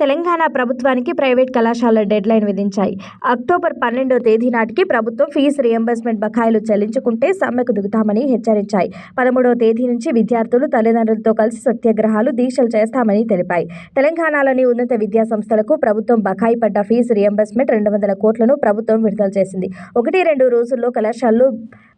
తెలంగాణ ప్రభుత్వానికి ప్రైవేట్ కళాశాలల deadline విధించాయి. October పన్నెండో తేదీ నాటికి ప్రభుత్వం ఫీజు రియంబర్స్మెంట్ బకాయిలు చెల్లించుకుంటే సమ్మెకు దిగుతామని హెచ్చరించాయి. పదమూడవ తేదీ నుంచి విద్యార్థులు తల్లిదండ్రులతో కలిసి సత్యాగ్రహాలు దీక్షలు చేస్తామని తెలిపాయి. తెలంగాణలోని ఉన్నత విద్యా సంస్థలకు ప్రభుత్వం బకాయి పడ్డ ఫీజు రియంబర్స్మెంట్ రెండు వందల కోట్లను ప్రభుత్వం విడుదల చేసింది. ఒకటి రెండు రోజుల్లో కళాశాలలు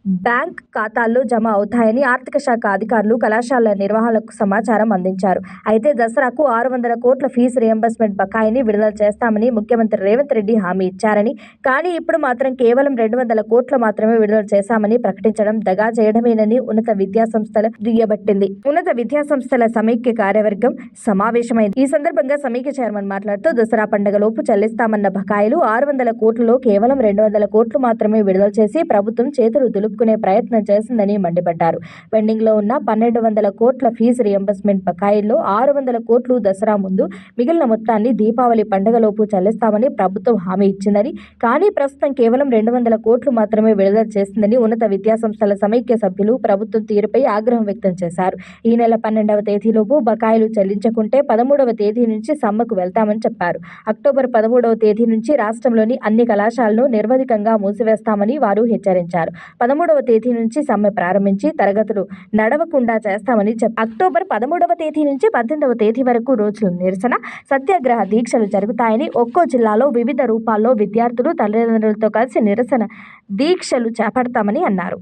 బ్యాంక్ ఖాతాల్లో జమ అవుతాయని ఆర్థిక శాఖ అధికారులు కళాశాలల నిర్వహణకు సమాచారం అందించారు. అయితే దసరాకు ఆరు వందల కోట్ల ఫీజు రియంబర్స్మెంట్ బకాయిని విడుదల చేస్తామని ముఖ్యమంత్రి రేవంత్ రెడ్డి హామీ ఇచ్చారని కానీ ఇప్పుడు మాత్రం కేవలం రెండు వందల కోట్లు మాత్రమే విడుదల చేశామని ప్రకటించడం దగా చేయడమేనని ఉన్నత విద్యా సంస్థల దుయ్యబట్టింది. ఉన్నత విద్యా సంస్థల సమైక్య కార్యవర్గం సమావేశమైంది. ఈ సందర్భంగా సమైక్య చైర్మన్ మాట్లాడుతూ దసరా పండుగలోపు చెల్లిస్తామన్న బకాయిలు ఆరు వందల కోట్లలో కేవలం రెండు వందల కోట్లు మాత్రమే విడుదల చేసి ప్రభుత్వం చేతులు దులుపుకునే ప్రయత్నం చేసిందని మండిపడ్డారు. పెండింగ్లో ఉన్న పన్నెండు వందల కోట్ల ఫీజు రియంబర్స్మెంట్ బకాయిల్లో ఆరు వందల కోట్లు దసరా ముందు మిగిలిన మొత్తాన్ని దీపావళి పండుగలోపు చెల్లిస్తామని ప్రభుత్వం హామీ ఇచ్చిందని కానీ ప్రస్తుతం కేవలం రెండు వందల కోట్లు మాత్రమే విడుదల చేసిందని ఉన్నత విద్యాసంస్థల సమైక్య సభ్యులు ప్రభుత్వం తీరుపై ఆగ్రహం వ్యక్తం చేశారు. ఈ నెల పన్నెండవ తేదీలోపు బకాయిలు చెల్లించకుంటే పదమూడవ తేదీ నుంచి సమ్మకు వెళ్తామని చెప్పారు. అక్టోబర్ పదమూడవ తేదీ నుంచి రాష్ట్రంలోని అన్ని కళాశాలను నిర్వధికంగా మూసివేస్తామని వారు హెచ్చరించారు. పదమూడవ తేదీ నుంచి సమ్మె ప్రారంభించి తరగతులు నడవకుండా చేస్తామని చెప్పారు అక్టోబర్ పదమూడవ తేదీ నుంచి పద్దెనిమిదవ తేదీ వరకు రోజులు నిరసన సత్యాగ్రహ దీక్షలు జరుగుతాయని ఒక్కో జిల్లాలో వివిధ రూపాల్లో విద్యార్థులు తల్లిదండ్రులతో కలిసి నిరసన దీక్షలు చేపడతామని అన్నారు.